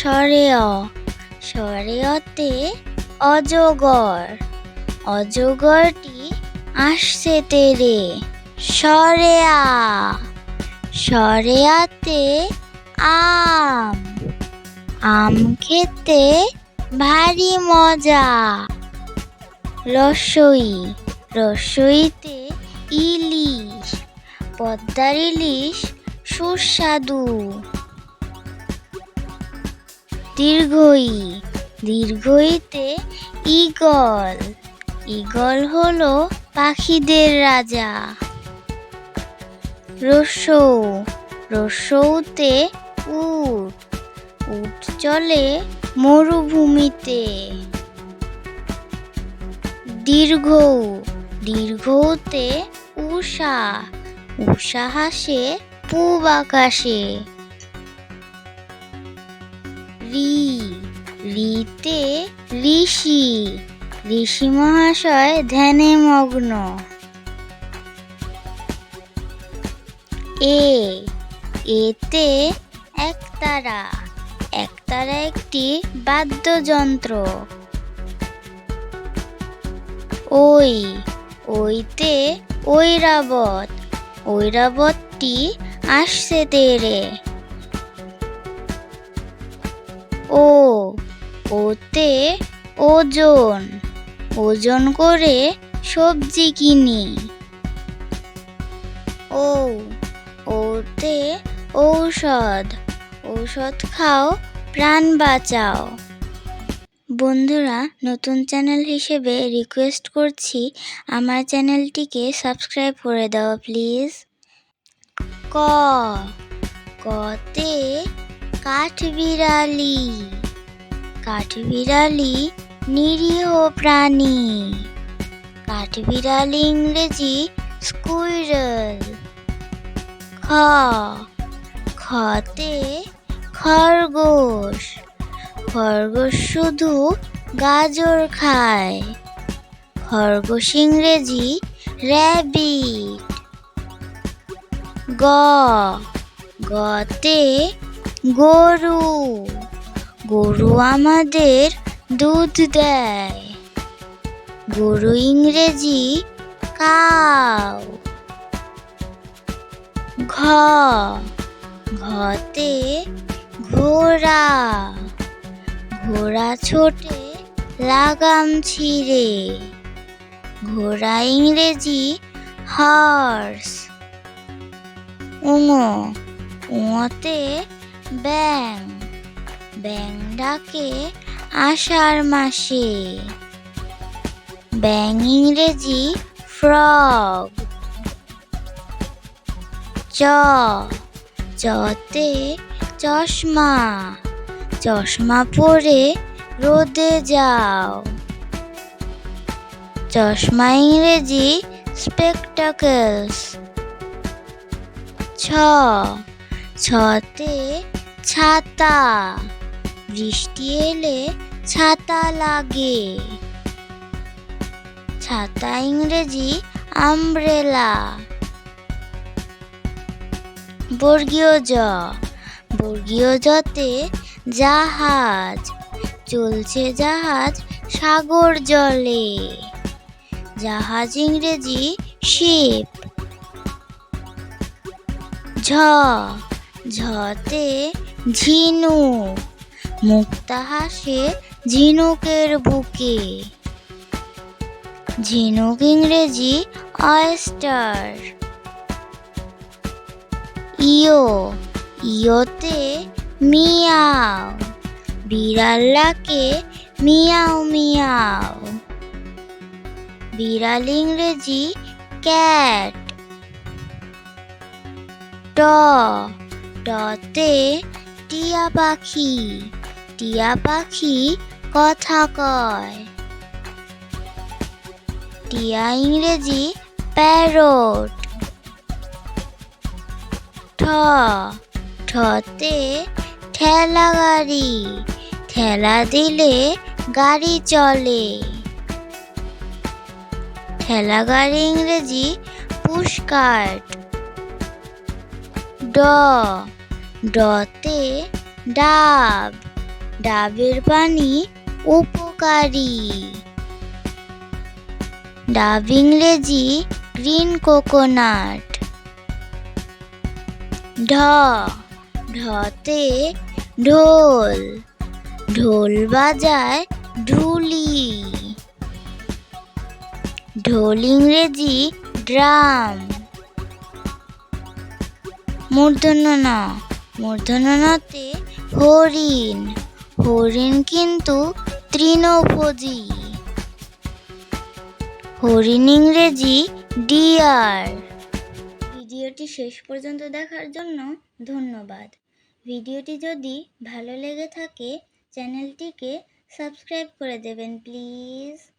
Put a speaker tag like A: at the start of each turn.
A: অ অজগর। অজগরটি আসছে তেরে। স্বরে আতে আম। আম খেতে ভারী মজা। রসই, রসইতে ইলিশ। পদ্মার ইলিশ সুস্বাদু। দীর্ঘই, দীর্ঘইতে ঈগল। ঈগল হলো পাখিদের রাজা। রসৌ রসৌতে উট। উট চলে মরুভূমিতে। দীর্ঘ, দীর্ঘতে উষা উষা হাসে পূব আকাশে। রি, রিতে ঋষি ঋষি মহাশয় ধ্যানে মগ্ন। এ, এতে একতারা একতারা একটি বাদ্যযন্ত্র। ওই, ওইতে ঐরাবত, ঐরাবতটি আসছে তেরে। ও, ওতে ওজন ওজন করে সবজি কিনি। ও, ওতে ঔষধ ঔষধ খাও, প্রাণ বাঁচাও। বন্ধুরা, নতুন চ্যানেল হিসেবে রিকোয়েস্ট করছি, আমার চ্যানেলটিকে সাবস্ক্রাইব করে দাও প্লিজ ক, কতে কাঠবিড়ালি কাঠবিড়ালি নিরীহ প্রাণী। কাঠবিড়ালি ইংরেজি স্কুইরল। খ। খতে খরগোশ। খরগোশ শুধু গাজর খায়। খরগোশ ইংরেজি র্যাবিট। গ। গতে গরু। গরু আমাদের দুধ দেয়। গরু ইংরেজি কাউ ঘ। ঘতে ঘোড়া। ঘোড়া ছোটে লাগাম ছিঁড়ে। ঘোড়া ইংরেজি হর্স। উঙো উঙোতে ব্যাং। ব্যাং ডাকে আষাঢ় মাসে। ব্যাং ইংরেজি ফ্রগ। চ। চতে চশমা। চশমা পরে রোদে যাও। চশমা ইংরেজি স্পেকটাকলস। ছ। ছতে ছাতা। বৃষ্টি এলে ছাতা লাগে। ছাতা ইংরেজি আমব্রেলা বর্গীয় জ। বর্গীয় জতে জাহাজ। চলছে জাহাজ সাগর জলে। জাহাজ ইংরেজি শিপ ঝ। ঝতে ঝিনুক মুক্তা হাসে ঝিনুকের বুকে। ঝিনুক ইংরেজি অয়েস্টার। ইয়ো, ইয়োতে মিয়াও। বিড়াল্লাকে মিয়াও মিয়াও। বিড়াল ইংরেজি ক্যাট। ট টতে টিয়া পাখি টিয়া পাখি কথা কয়। টিয়া ইংরেজি প্যারট। ঠ, ঠতে ঠেলা গাড়ি, ঠেলা দিলে গাড়ি চলে। ঠেলা গাড়ি ইংরেজি পুশকার্ট ড ডতে ডাব, ডাবের পানি উপকারী। ডাব ইংরেজি গ্রিন কোকোনাট। ঢ, ঢতে ঢোল। ঢোল বাজায় ঢুলি। ঢোল ইংরেজি ড্রাম। মূর্ধন্য ন। মূর্ধন্য নতে হরিণ। হরিণ কিন্তু তৃণভোজী। হরিণ ইংরেজি ডিয়ার। ভিডিওটি শেষ পর্যন্ত দেখার জন্য ধন্যবাদ। ভিডিওটি যদি ভালো লেগে থাকে, চ্যানেলটিকে সাবস্ক্রাইব করে দেবেন, প্লিজ।